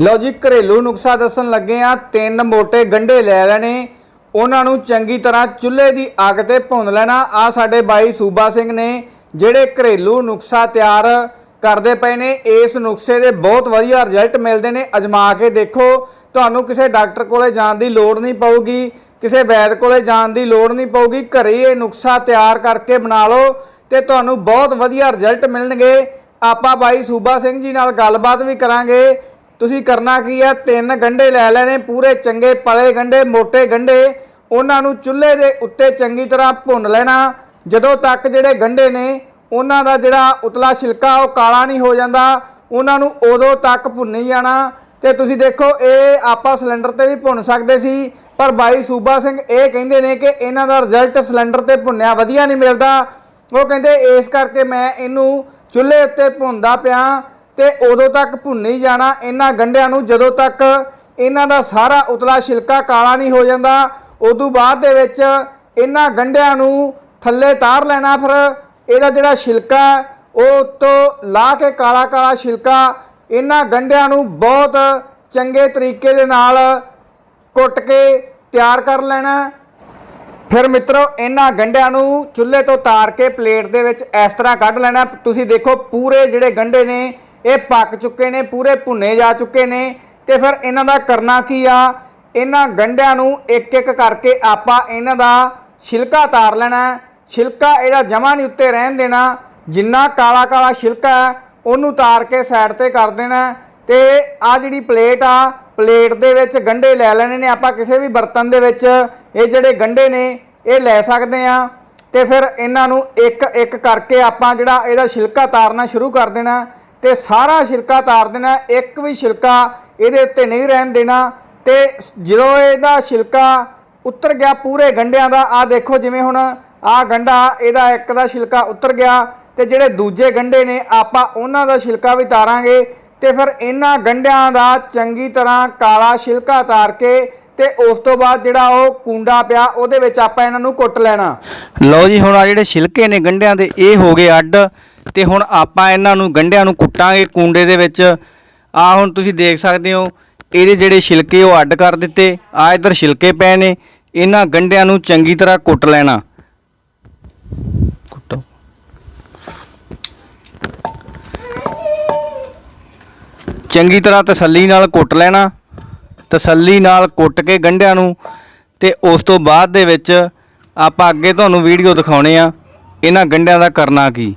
ਲਓ ਜੀ, ਘਰੇਲੂ ਨੁਕਸਾ ਦੱਸਣ ਲੱਗੇ ਆ ਤਿੰਨ ਮੋٹے ਗੰਢੇ ਲੈ ਲੈਣੇ। ਉਹਨਾਂ ਨੂੰ ਚੰਗੀ ਤਰ੍ਹਾਂ ਚੁੱਲ੍ਹੇ ਦੀ ਅੱਗ ਤੇ ਭੁੰਨ ਲੈਣਾ। ਆ ਸਾਡੇ ਬਾਈ ਸੂਬਾ ਸਿੰਘ ਨੇ, ਜਿਹੜੇ ਘਰੇਲੂ ਨੁਕਸਾ ਤਿਆਰ ਕਰਦੇ ਪਏ ਨੇ। ਇਸ ਨੁਕਸੇ ਦੇ ਬਹੁਤ ਵਧੀਆ ਰਿਜ਼ਲਟ ਮਿਲਦੇ ਨੇ। ਅਜਮਾ ਕੇ ਦੇਖੋ, ਤੁਹਾਨੂੰ ਕਿਸੇ ਡਾਕਟਰ ਕੋਲੇ ਜਾਣ ਦੀ ਲੋੜ ਨਹੀਂ ਪਊਗੀ। ਕਿਸੇ ਵੈਦ ਕੋਲੇ ਜਾਣ ਦੀ ਲੋੜ ਨਹੀਂ ਪਊਗੀ। ਘਰੇ ਹੀ ਇਹ ਨੁਕਸਾ ਤਿਆਰ ਕਰਕੇ ਬਣਾ ਲਓ ਤੇ ਤੁਹਾਨੂੰ ਬਹੁਤ ਵਧੀਆ ਰਿਜ਼ਲਟ ਮਿਲਣਗੇ। ਆਪਾਂ ਬਾਈ ਸੂਬਾ ਸਿੰਘ ਜੀ ਨਾਲ ਗੱਲਬਾਤ ਵੀ ਕਰਾਂਗੇ। ਤੁਸੀਂ ਕਰਨਾ ਕੀ ਹੈ? ਤਿੰਨ ਗੰਢੇ ਲੈ ਲੈਣੇ, ਪੂਰੇ ਚੰਗੇ, ਪਲੇ ਗੰਢੇ ਮੋٹے ਗੰਢੇ। ਉਹਨਾਂ ਨੂੰ ਚੁੱਲ੍ਹੇ ਦੇ ਉੱਤੇ ਚੰਗੀ ਤਰ੍ਹਾਂ ਭੁੰਨ ਲੈਣਾ। ਜਦੋਂ ਤੱਕ ਜਿਹੜੇ ਗੰਢੇ ਨੇ, ਉਹਨਾਂ ਦਾ ਜਿਹੜਾ ਉਤਲਾ ਛਿਲਕਾ, ਉਹ ਕਾਲਾ ਨਹੀਂ ਹੋ ਜਾਂਦਾ। ਉਹਨਾਂ ਨੂੰ ਉਦੋਂ ਤੱਕ ਭੁੰਨੀ ਜਾਣਾ। ਤੇ ਤੁਸੀਂ ਦੇਖੋ, ਇਹ ਆਪਾਂ ਸਿਲੰਡਰ ਤੇ ਵੀ ਭੁੰਨ ਸਕਦੇ ਸੀ। ਪਰ ਬਾਈ ਸੂਬਾ ਸਿੰਘ ਇਹ ਕਹਿੰਦੇ ਨੇ ਕਿ ਇਹਨਾਂ ਦਾ ਰਿਜ਼ਲਟ ਸਿਲੰਡਰ ਤੇ ਭੁੰਨਿਆ ਵਧੀਆ ਨਹੀਂ ਮਿਲਦਾ। ਉਹ ਕਹਿੰਦੇ, ਇਸ ਕਰਕੇ ਮੈਂ ਇਹਨੂੰ ਚੁੱਲ੍ਹੇ ਉੱਤੇ ਭੁੰਨਦਾ ਪਿਆ। ਤੇ ਉਦੋਂ ਤੱਕ ਭੁੰਨੀ ਜਾਣਾ ਇਹਨਾਂ ਗੰਢਿਆਂ ਨੂੰ, ਜਦੋਂ ਤੱਕ ਇਹਨਾਂ ਦਾ ਸਾਰਾ ਉਤਲਾ ਛਿਲਕਾ ਕਾਲਾ ਨਹੀਂ ਹੋ ਜਾਂਦਾ, ਉਦੋਂ ਬਾਅਦ ਦੇ ਵਿੱਚ ਇਹਨਾਂ ਗੰਢਿਆਂ ਨੂੰ ਥੱਲੇ ਤਾਰ ਲੈਣਾ ਫਿਰ। ਇਹਦਾ ਜਿਹੜਾ ਛਿਲਕਾ, ਉਹ ਤੋਂ ਲਾ ਕੇ ਕਾਲਾ ਕਾਲਾ ਛਿਲਕਾ ਇਹਨਾਂ ਗੰਢਿਆਂ ਨੂੰ ਬਹੁਤ ਚੰਗੇ ਤਰੀਕੇ ਦੇ ਨਾਲ ਕੁੱਟ ਕੇ ਤਿਆਰ ਕਰ ਲੈਣਾ। ਫਿਰ ਮਿੱਤਰੋ, ਇਹਨਾਂ ਗੰਢਿਆਂ ਨੂੰ ਚੁੱਲ੍ਹੇ ਤੋਂ ਤਾਰ ਕੇ ਪਲੇਟ ਦੇ ਵਿੱਚ ਇਸ ਤਰ੍ਹਾਂ ਕੱਢ ਲੈਣਾ। ਤੁਸੀਂ ਦੇਖੋ, ਪੂਰੇ ਜਿਹੜੇ ਗੰਢੇ ਨੇ ਇਹ ਪੱਕ ਚੁੱਕੇ ਨੇ ਪੂਰੇ ਭੁੰਨੇ ਜਾ ਚੁੱਕੇ ਨੇ। ਤੇ ਫਿਰ ਇਹਨਾਂ ਦਾ ਕਰਨਾ ਕੀ ਆ? ਇਹਨਾਂ ਗੰਢਿਆਂ ਨੂੰ ਇੱਕ ਇੱਕ ਕਰਕੇ ਆਪਾਂ ਇਹਨਾਂ ਦਾ ਛਿਲਕਾ ਤਾਰ ਲੈਣਾ। ਛਿਲਕਾ ਇਹਦਾ ਜਮਾ ਨਹੀਂ ਉੱਤੇ ਰਹਿਣ ਦੇਣਾ। ਜਿੰਨਾ ਕਾਲਾ ਕਾਲਾ ਛਿਲਕਾ ਹੈ, ਉਹਨੂੰ ਤਾਰ ਕੇ ਸਾਈਡ ਤੇ ਕਰ ਦੇਣਾ। ਹੈ। ਤੇ ਆ ਜਿਹੜੀ ਪਲੇਟ ਆ ਪਲੇਟ ਦੇ ਵਿੱਚ ਗੰਢੇ ਲੈ ਲੈਣੇ ਨੇ ਆਪਾਂ ਕਿਸੇ ਵੀ ਬਰਤਨ ਦੇ ਵਿੱਚ। ਇਹ ਜਿਹੜੇ ਗੰਢੇ ਨੇ ਇਹ ਲੈ ਸਕਦੇ ਆ। ਤੇ ਫਿਰ ਇਹਨਾਂ ਨੂੰ ਇੱਕ ਇੱਕ ਕਰਕੇ ਆਪਾਂ ਜਿਹੜਾ ਇਹਦਾ ਛਿਲਕਾ ਤਾਰਨਾ ਸ਼ੁਰੂ ਕਰ ਦੇਣਾ। ਤੇ ਸਾਰਾ ਛਿਲਕਾ ਤਾਰ ਦੇਣਾ, ਇੱਕ ਵੀ ਛਿਲਕਾ ਇਹਦੇ ਉੱਤੇ ਨਹੀਂ ਰਹਿਣ ਦੇਣਾ ਤੇ ਜਦੋਂ ਇਹਦਾ ਛਿਲਕਾ ਉਤਰ ਗਿਆ ਪੂਰੇ ਗੰਢਿਆਂ ਦਾ ਆ ਦੇਖੋ ਜਿਵੇਂ ਹੁਣ ਆ ਗੰਢਾ, ਇਹਦਾ ਇੱਕ ਦਾ ਛਿਲਕਾ ਉਤਰ ਗਿਆ ਤੇ ਜਿਹੜੇ ਦੂਜੇ ਗੰਢੇ ਨੇ, ਆਪਾਂ ਉਹਨਾਂ ਦਾ ਛਿਲਕਾ ਵੀ ਤਾਰਾਂਗੇ ਤੇ ਫਿਰ ਇਹਨਾਂ ਗੰਢਿਆਂ ਦਾ ਚੰਗੀ ਤਰ੍ਹਾਂ ਕਾਲਾ ਛਿਲਕਾ ਤਾਰ ਕੇ ਤੇ ਉਸ ਤੋਂ ਬਾਅਦ ਜਿਹੜਾ ਉਹ ਕੁੰਡਾ ਪਿਆ, ਉਹਦੇ ਵਿੱਚ ਆਪਾਂ ਇਹਨਾਂ ਨੂੰ ਕੁੱਟ ਲੈਣਾ। ਲਓ ਜੀ, ਹੁਣ ਆ ਜਿਹੜੇ ਛਿਲਕੇ ਨੇ ਗੰਢਿਆਂ ਦੇ, ਇਹ ਹੋ ਗਏ ਅੱਡ। ਤੇ ਹੁਣ ਆਪਾਂ ਇਹਨਾਂ ਨੂੰ ਗੰਢਿਆਂ ਨੂੰ ਕੁੱਟਾਂਗੇ ਕੁੰਡੇ ਦੇ ਵਿੱਚ। ਆ ਹੁਣ ਤੁਸੀਂ ਦੇਖ ਸਕਦੇ ਹੋ, ਇਹਦੇ ਜਿਹੜੇ ਛਿਲਕੇ ਉਹ ਅੱਡ ਕਰ ਦਿੱਤੇ। ਆ ਇਧਰ ਛਿਲਕੇ ਪਏ ਨੇ, ਇਹਨਾਂ ਗੰਢਿਆਂ ਨੂੰ ਚੰਗੀ ਤਰ੍ਹਾਂ ਕੁੱਟ ਲੈਣਾ। ਕੁੱਟੋ। ਚੰਗੀ ਤਰ੍ਹਾਂ ਤਸੱਲੀ ਨਾਲ ਕੁੱਟ ਲੈਣਾ। ਤਸੱਲੀ ਨਾਲ ਕੁੱਟ ਕੇ ਗੰਢਿਆਂ ਨੂੰ। ਤੇ ਉਸ ਤੋਂ ਬਾਅਦ ਦੇ ਵਿੱਚ ਆਪਾਂ ਅੱਗੇ ਤੁਹਾਨੂੰ ਵੀਡੀਓ ਦਿਖਾਉਣੇ ਆ, ਇਹਨਾਂ ਗੰਢਿਆਂ ਦਾ ਕਰਨਾ ਕੀ।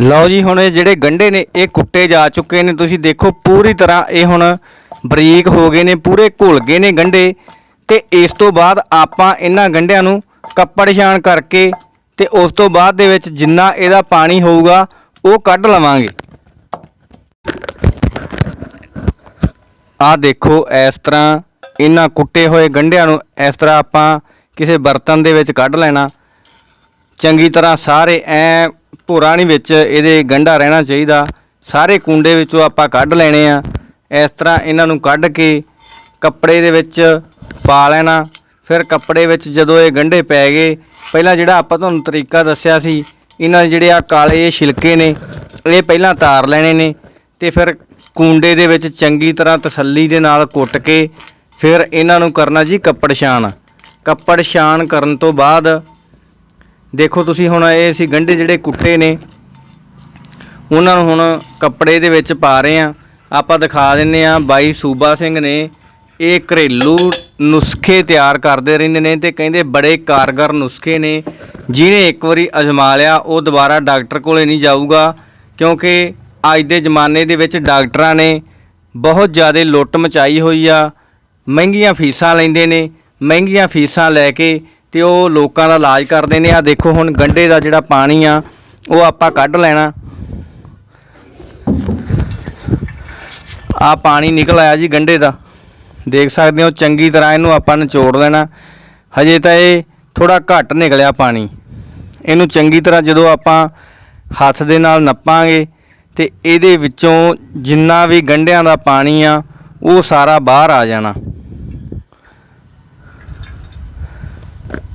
ਲਓ ਜੀ, ਹੁਣ ਇਹ ਜਿਹੜੇ ਗੰਢੇ ਨੇ, ਇਹ ਕੁੱਟੇ ਜਾ ਚੁੱਕੇ ਨੇ। ਤੁਸੀਂ ਦੇਖੋ, ਪੂਰੀ ਤਰ੍ਹਾਂ ਇਹ ਹੁਣ ਬਰੀਕ ਹੋ ਗਏ ਨੇ, ਪੂਰੇ ਘੁਲ ਗਏ ਨੇ ਗੰਢੇ। ਤੇ ਇਸ ਤੋਂ ਬਾਅਦ ਆਪਾਂ ਇਹਨਾਂ ਗੰਢਿਆਂ ਨੂੰ ਕੱਪੜ ਛਾਣ ਕਰਕੇ ਤੇ ਉਸ ਤੋਂ ਬਾਅਦ ਦੇ ਵਿੱਚ ਜਿੰਨਾ ਇਹਦਾ ਪਾਣੀ ਹੋਊਗਾ, ਉਹ ਕੱਢ ਲਵਾਂਗੇ। ਆਹ ਦੇਖੋ, ਇਸ ਤਰ੍ਹਾਂ ਇਹਨਾਂ ਕੁੱਟੇ ਹੋਏ ਗੰਢਿਆਂ ਨੂੰ ਇਸ ਤਰ੍ਹਾਂ ਆਪਾਂ ਕਿਸੇ ਬਰਤਨ ਦੇ ਵਿੱਚ ਕੱਢ ਲੈਣਾ। ਚੰਗੀ ਤਰ੍ਹਾਂ ਸਾਰੇ ਐ ਭੁਰਾ ਨਹੀਂ ਵਿੱਚ ਇਹਦੇ ਗੰਢਾ ਰਹਿਣਾ ਚਾਹੀਦਾ। ਸਾਰੇ ਕੁੰਡੇ ਵਿੱਚੋਂ ਆਪਾਂ ਕੱਢ ਲੈਣੇ ਆ। ਇਸ ਤਰ੍ਹਾਂ ਇਹਨਾਂ ਨੂੰ ਕੱਢ ਕੇ ਕੱਪੜੇ ਦੇ ਵਿੱਚ ਪਾ ਲੈਣਾ। ਫਿਰ ਕੱਪੜੇ ਵਿੱਚ ਜਦੋਂ ਇਹ ਗੰਢੇ ਪੈ ਗਏ, ਪਹਿਲਾਂ ਜਿਹੜਾ ਆਪਾਂ ਤੁਹਾਨੂੰ ਤਰੀਕਾ ਦੱਸਿਆ ਸੀ, ਇਹਨਾਂ ਦੇ ਜਿਹੜੇ ਆ ਕਾਲੇ ਛਿਲਕੇ ਨੇ, ਇਹ ਪਹਿਲਾਂ ਤਾਰ ਲੈਣੇ ਨੇ ਤੇ ਫਿਰ ਕੁੰਡੇ ਦੇ ਵਿੱਚ ਚੰਗੀ ਤਰ੍ਹਾਂ ਤਸੱਲੀ ਦੇ ਨਾਲ ਕੁੱਟ ਕੇ ਫਿਰ ਇਹਨਾਂ ਨੂੰ ਕਰਨਾ ਜੀ ਕੱਪੜ ਛਾਣ। ਕੱਪੜ ਛਾਣ ਕਰਨ ਤੋਂ ਬਾਅਦ ਦੇਖੋ ਤੁਸੀਂ ਹੁਣ ਇਹ ਅਸੀਂ ਗੰਢੇ ਜਿਹੜੇ ਕੁੱਟੇ ਨੇ, ਉਹਨਾਂ ਨੂੰ ਹੁਣ ਕੱਪੜੇ ਦੇ ਵਿੱਚ ਪਾ ਰਹੇ ਆ ਆਪਾਂ ਦਿਖਾ ਦਿੰਨੇ ਆ ਬਾਈ ਸੂਬਾ ਸਿੰਘ ਨੇ ਇਹ ਘਰੇਲੂ ਨੁਸਖੇ ਤਿਆਰ ਕਰਦੇ ਰਹਿੰਦੇ ਨੇ ਤੇ ਕਹਿੰਦੇ ਬੜੇ ਕਾਰਗਰ ਨੁਸਖੇ ਨੇ। ਜਿਹਨੇ ਇੱਕ ਵਾਰੀ ਅਜਮਾ ਲਿਆ, ਉਹ ਦੁਬਾਰਾ ਡਾਕਟਰ ਕੋਲੇ ਨਹੀਂ ਜਾਊਗਾ, ਕਿਉਂਕਿ ਅੱਜ ਦੇ ਜ਼ਮਾਨੇ ਦੇ ਵਿੱਚ ਡਾਕਟਰਾਂ ਨੇ ਬਹੁਤ ਜ਼ਿਆਦਾ ਲੁੱਟ ਮਚਾਈ ਹੋਈ ਆ। ਮਹਿੰਗੀਆਂ ਫੀਸਾਂ ਲੈਂਦੇ ਨੇ, ਮਹਿੰਗੀਆਂ ਫੀਸਾਂ ਲੈ ਕੇ ਤੇ ਉਹ ਲੋਕਾਂ ਦਾ ਇਲਾਜ ਕਰਦੇ ਨੇ। ਆ ਦੇਖੋ ਹੁਣ ਗੰਢੇ ਦਾ ਜਿਹੜਾ ਪਾਣੀ ਆ, ਉਹ ਆਪਾਂ ਕੱਢ ਲੈਣਾ। ਆ ਪਾਣੀ ਨਿਕਲ ਆਇਆ ਜੀ ਗੰਢੇ ਦਾ। ਦੇਖ ਸਕਦੇ ਹੋ, ਚੰਗੀ ਤਰ੍ਹਾਂ ਇਹਨੂੰ ਆਪਾਂ ਨਿਚੋੜ ਲੈਣਾ। ਹਜੇ ਤਾਂ ਇਹ ਥੋੜਾ ਘੱਟ ਨਿਕਲਿਆ ਪਾਣੀ। ਇਹਨੂੰ ਚੰਗੀ ਤਰ੍ਹਾਂ ਜਦੋਂ ਆਪਾਂ ਹੱਥ ਦੇ ਨਾਲ ਨੱਪਾਂਗੇ ਤੇ ਇਹਦੇ ਵਿੱਚੋਂ ਜਿੰਨਾ ਵੀ ਗੰਢਿਆਂ ਦਾ ਪਾਣੀ ਆ, ਉਹ ਸਾਰਾ ਬਾਹਰ ਆ ਜਾਣਾ।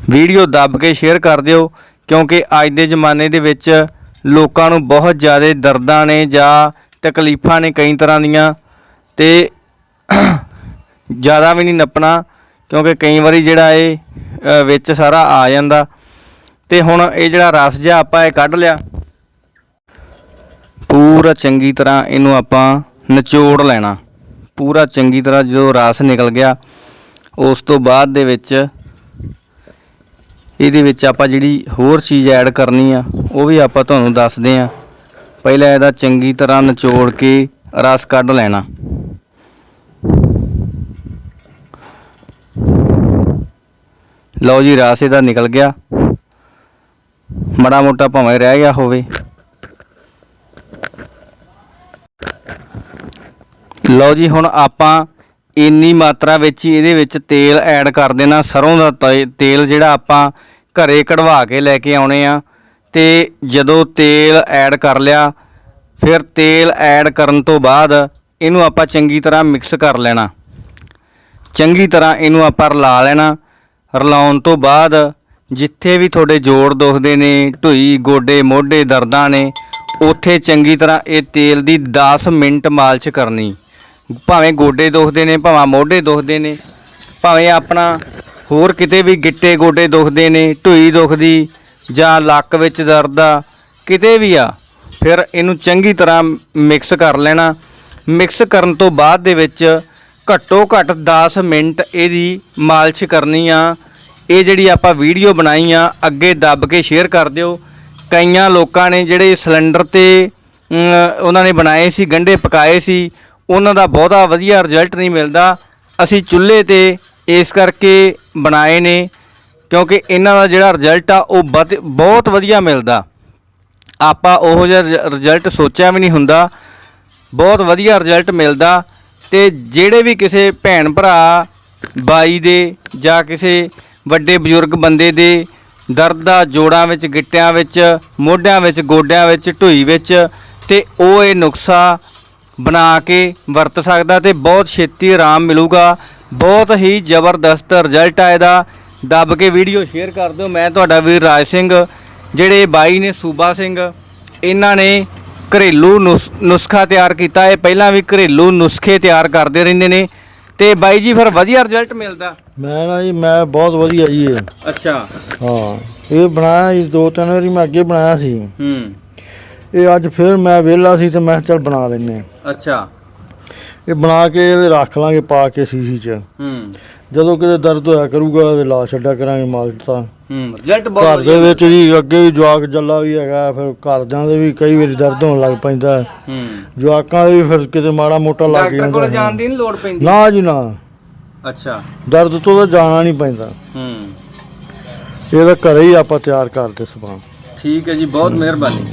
ਵੀਡੀਓ ਦੱਬ ਕੇ ਸ਼ੇਅਰ ਕਰ ਦਿਓ, ਕਿਉਂਕਿ ਅੱਜ ਦੇ ਜ਼ਮਾਨੇ ਦੇ ਵਿੱਚ ਲੋਕਾਂ ਨੂੰ ਬਹੁਤ ਜ਼ਿਆਦਾ ਦਰਦਾਂ ਨੇ ਜਾਂ ਤਕਲੀਫਾਂ ਨੇ ਕਈ ਤਰ੍ਹਾਂ ਦੀਆਂ, ਤੇ ਜ਼ਿਆਦਾ ਵੀ ਨਹੀਂ ਨੱਪਣਾ, ਕਿਉਂਕਿ ਕਈ ਵਾਰੀ ਜਿਹੜਾ ਇਹ ਵਿੱਚ ਸਾਰਾ ਆ ਜਾਂਦਾ। ਤੇ ਹੁਣ ਇਹ ਜਿਹੜਾ ਰਸ ਜਿਹਾ ਆਪਾਂ ਇਹ ਕੱਢ ਲਿਆ। ਪੂਰਾ ਚੰਗੀ ਤਰ੍ਹਾਂ ਇਹਨੂੰ ਆਪਾਂ ਨਿਚੋੜ ਲੈਣਾ। ਪੂਰਾ ਚੰਗੀ ਤਰ੍ਹਾਂ ਜਦੋਂ ਰਸ ਨਿਕਲ ਗਿਆ, ਉਸ ਤੋਂ ਬਾਅਦ ਦੇ ਵਿੱਚ ਇਹਦੇ ਵਿੱਚ ਆਪਾਂ ਜਿਹੜੀ ਹੋਰ ਚੀਜ਼ ਐਡ ਕਰਨੀ ਆ, ਉਹ ਵੀ ਆਪਾਂ ਤੁਹਾਨੂੰ ਦੱਸਦੇ ਆ। ਪਹਿਲਾਂ ਇਹਦਾ ਚੰਗੀ ਤਰ੍ਹਾਂ ਨਿਚੋੜ ਕੇ ਰਸ ਕੱਢ ਲੈਣਾ। ਲਓ ਜੀ, ਰਸ ਇਹਦਾ ਨਿਕਲ ਗਿਆ। ਮੜਾ ਮੋਟਾ ਭਾਵੇਂ ਰਹਿ ਗਿਆ ਹੋਵੇ। ਲਓ ਜੀ, ਹੁਣ ਆਪਾਂ ਇੰਨੀ ਮਾਤਰਾ ਵਿੱਚ ਹੀ ਇਹਦੇ ਵਿੱਚ ਤੇਲ ਐਡ ਕਰ ਦੇਣਾ, ਸਰੋਂ ਦਾ ਤੇ- ਤੇਲ ਜਿਹੜਾ ਆਪਾਂ ਘਰੇ ਕਢਵਾ ਕੇ ਲੈ ਕੇ ਆਉਣੇ ਆ। ਤੇ ਜਦੋਂ ਤੇਲ ਐਡ ਕਰ ਲਿਆ, ਫਿਰ ਤੇਲ ਐਡ ਕਰਨ ਤੋਂ ਬਾਅਦ ਇਹਨੂੰ ਆਪਾਂ ਚੰਗੀ ਤਰ੍ਹਾਂ ਮਿਕਸ ਕਰ ਲੈਣਾ। ਚੰਗੀ ਤਰ੍ਹਾਂ ਇਹਨੂੰ ਆਪਾਂ ਰਲਾ ਲੈਣਾ। ਰਲਾਉਣ ਤੋਂ ਬਾਅਦ ਜਿੱਥੇ ਵੀ ਤੁਹਾਡੇ ਜੋੜ ਦੁਖਦੇ ਨੇ, ਢੁਈ, ਗੋਡੇ, ਮੋਢੇ ਦਰਦਾਂ ਨੇ, ਉੱਥੇ ਚੰਗੀ ਤਰ੍ਹਾਂ ਇਹ ਤੇਲ ਦੀ 10 ਮਿੰਟ ਮਾਲਿਸ਼ ਕਰਨੀ। ਭਾਵੇਂ ਗੋਡੇ ਦੁਖਦੇ ਨੇ, ਭਾਵੇਂ ਮੋਢੇ ਦੁਖਦੇ ਨੇ, ਭਾਵੇਂ ਆਪਣਾ ਹੋਰ ਕਿਤੇ ਵੀ ਗਿੱਟੇ ਗੋਡੇ ਦੁਖਦੇ ਨੇ, ਢੁਈ ਦੁਖਦੀ ਜਾਂ ਲੱਕ ਵਿੱਚ ਦਰਦ ਆ, ਕਿਤੇ ਵੀ ਆ, ਫਿਰ ਇਹਨੂੰ ਚੰਗੀ ਤਰ੍ਹਾਂ ਮਿਕਸ ਕਰ ਲੈਣਾ। ਮਿਕਸ ਕਰਨ ਤੋਂ ਬਾਅਦ ਦੇ ਵਿੱਚ ਘੱਟੋ ਘੱਟ 10 ਮਿੰਟ ਇਹਦੀ ਮਾਲਿਸ਼ ਕਰਨੀ ਆ। ਇਹ ਜਿਹੜੀ ਆਪਾਂ ਵੀਡੀਓ ਬਣਾਈ ਆ, ਅੱਗੇ ਦੱਬ ਕੇ ਸ਼ੇਅਰ ਕਰ ਦਿਓ। ਕਈਆਂ ਲੋਕਾਂ ਨੇ ਜਿਹੜੇ ਸਿਲੰਡਰ ਤੇ ਉਹਨਾਂ ਨੇ ਬਣਾਏ ਸੀ, ਗੰਢੇ ਪਕਾਏ ਸੀ ਉਹਨਾਂ ਦਾ ਬਹੁਤਾ ਵਧੀਆ ਰਿਜ਼ਲਟ ਨਹੀਂ ਮਿਲਦਾ। ਅਸੀਂ ਚੁੱਲ੍ਹੇ ਤੇ ਇਸ ਕਰਕੇ ਬਣਾਏ ਨੇ, ਕਿਉਂਕਿ ਇਹਨਾਂ ਦਾ ਜਿਹੜਾ ਰਿਜ਼ਲਟ ਆ, ਉਹ ਵਧ- ਬਹੁਤ ਵਧੀਆ ਮਿਲਦਾ। ਆਪਾਂ ਉਹੋ ਜਿਹਾ ਰਿਜ਼- ਰਿਜ਼ਲਟ ਸੋਚਿਆ ਵੀ ਨਹੀਂ ਹੁੰਦਾ। ਬਹੁਤ ਵਧੀਆ ਰਿਜ਼ਲਟ ਮਿਲਦਾ ਤੇ ਜਿਹੜੇ ਵੀ ਕਿਸੇ ਭੈਣ ਭਰਾ, ਬਾਈ ਦੇ ਜਾਂ ਕਿਸੇ ਵੱਡੇ ਬਜ਼ੁਰਗ ਬੰਦੇ ਦੇ ਦਰਦ ਦਾ ਜੋੜਾਂ ਵਿੱਚ, ਗਿੱਟਿਆਂ ਵਿੱਚ, ਮੋਢਿਆਂ ਵਿੱਚ, ਗੋਡਿਆਂ ਵਿੱਚ, ਢੂਈ ਵਿੱਚ ਤੇ ਉਹ ਇਹ ਨੁਕਸਾ ਬਣਾ ਕੇ ਵਰਤ ਸਕਦਾ ਤੇ ਬਹੁਤ ਛੇਤੀ ਆਰਾਮ ਮਿਲੂਗਾ। ਬਹੁਤ ਹੀ ਜ਼ਬਰਦਸਤ ਰਿਜ਼ਲਟ ਆ ਇਹਦਾ। ਦੱਬ ਕੇ ਵੀਡੀਓ ਸ਼ੇਅਰ ਕਰ ਦਿਓ। ਮੈਂ ਤੁਹਾਡਾ ਵੀਰ ਰਾਜ ਸਿੰਘ ਜਿਹੜੇ ਬਾਈ ਨੇ ਸੂਬਾ ਸਿੰਘ ਇਹਨਾਂ ਨੇ ਘਰੇਲੂ ਨੁਸ- ਨੁਸਖਾ ਤਿਆਰ ਕੀਤਾ। ਇਹ ਪਹਿਲਾਂ ਵੀ ਘਰੇਲੂ ਨੁਸਖੇ ਤਿਆਰ ਕਰਦੇ ਰਹਿੰਦੇ ਨੇ। ਤੇ ਬਾਈ ਜੀ ਫਿਰ ਵਧੀਆ ਰਿਜ਼ਲਟ ਮਿਲਦਾ। ਮੈਂ ਨਾ ਜੀ ਮੈਂ ਬਹੁਤ ਵਧੀਆ ਜੀ ਇਹ। ਅੱਛਾ। ਹਾਂ। ਇਹ ਬਣਾਇਆ ਜੀ ਦੋ ਤਿੰਨ ਵਾਰੀ ਮੈਂ ਅੱਗੇ ਬਣਾਇਆ ਸੀ। ਹੂੰ। ਇਹ ਅੱਜ ਫਿਰ ਮੈਂ ਵਿਹਲਾ ਸੀ ਤੇ ਮੈਂ ਚੱਲ ਬਣਾ ਲੈਨੇ ਆ। ਅੱਛਾ। ਇਹ ਬਣਾ ਕੇ ਇਹਦੇ ਰੱਖ ਲਾਂਗੇ ਪਾ ਕੇ ਸੀਸੀ 'ਚ। ਹੂੰ। ਜਦੋਂ ਕਿਤੇ ਦਰਦ ਹੋਇਆ ਕਰੂਗਾ ਤੇ ਲਾ ਛੱਡਿਆ ਕਰਾਂਗੇ ਮਾਲਕ ਤਾਂ। ਹੂੰ ਰਿਜ਼ਲਟ ਬਹੁਤ ਘਰ ਦੇ ਵਿੱਚ ਜੀ ਅੱਗੇ ਵੀ ਜਵਾਕ ਜੱਲਾ ਵੀ ਹੈਗਾ ਫਿਰ ਘਰਦਿਆਂ ਦੇ ਵੀ ਕਈ ਵਾਰੀ ਦਰਦ ਹੋਣ ਲੱਗ ਪੈਂਦਾ। ਹੈ। ਜਵਾਕਾਂ ਦੇ ਵੀ ਫਿਰ ਕਿਤੇ ਮਾੜਾ ਮੋਟਾ ਲੱਗ ਡਾਕਟਰ ਜਾਂਦਾ ਕੋਲ ਹੈ। ਜਾਣ ਦੀ ਨਹੀਂ ਲੋੜ ਪੈਂਦੀ। ਨਾ ਜੀ ਨਾ। ਅੱਛਾ। ਦਰਦ ਤੋਂ ਤਾਂ ਜਾਣਾ ਨਹੀਂ ਪੈਂਦਾ। ਹੂੰ। ਇਹ ਤਾਂ ਘਰੇ ਹੀ ਆਪਾਂ ਤਿਆਰ ਕਰਦੇ ਸਮਾਨ। ਠੀਕ ਹੈ ਜੀ ਬਹੁਤ ਮਿਹਰਬਾਨੀ।